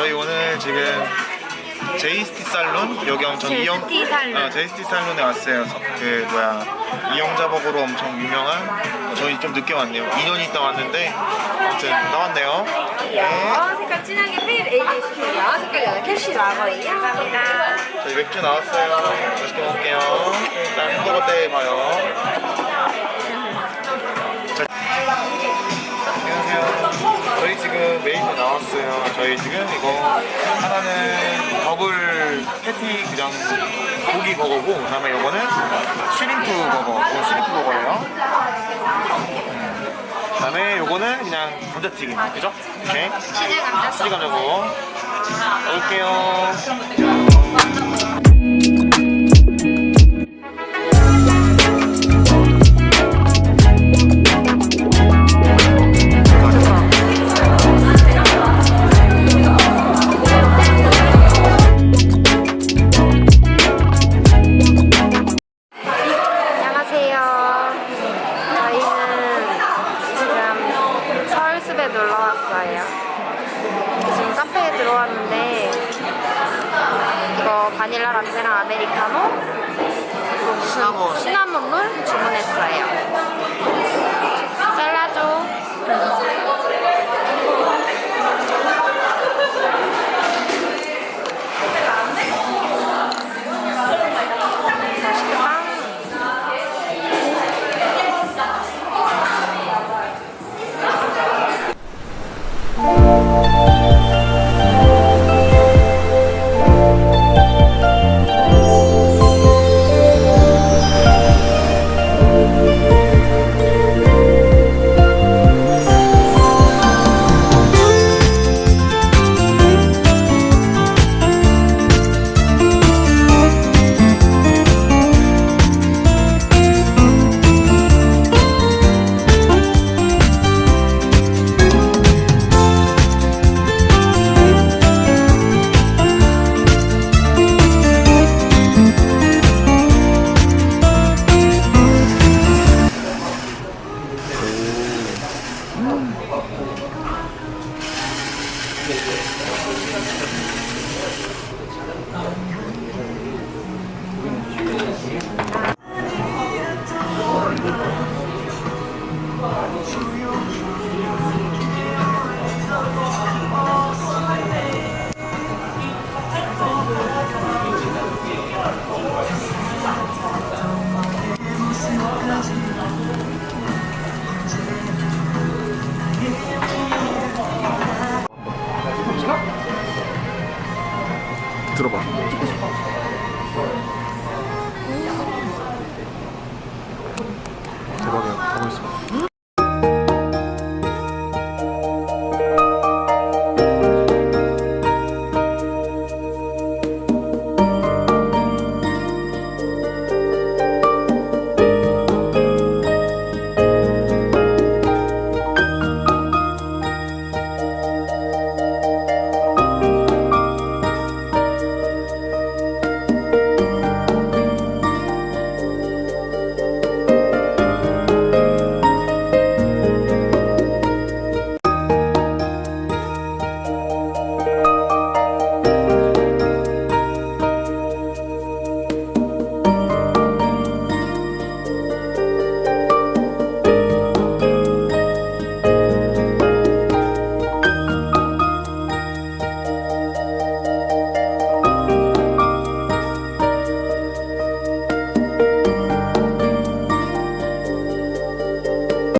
저희 오늘 지금 제이스티 살론 여기 엄청 JST 이용 살론. 아, JST 살론에 왔어요. 그 뭐야 이용자복으로 엄청 유명한 저희 좀 늦게 왔네요. 2년 있다 왔는데 아무튼 나왔네요. 네. 색깔 진하게 페일 ABS고요. 색깔 연한 캐시 라버예요. 감사합니다. 저희 맥주 나왔어요. 맛있게 먹을게요. 일단 홍보 때 봐요. 지금 이거 하나는 더블 패티 그냥 고기 버거고 그다음에 이거는 쉬림프 버거. 이거 쉬림프 버거예요. 그다음에 요거는 그냥 감자튀김, 그죠? 오케이. 치즈 감자 수지 감자고 먹을게요. 안녕하세요. 숲에 놀러 왔어요. 지금 카페에 들어왔는데 이거 바닐라 라떼랑 아메리카노 그리고 무슨 시나몬. 시나몬 롤 주문했어요. 들어봐.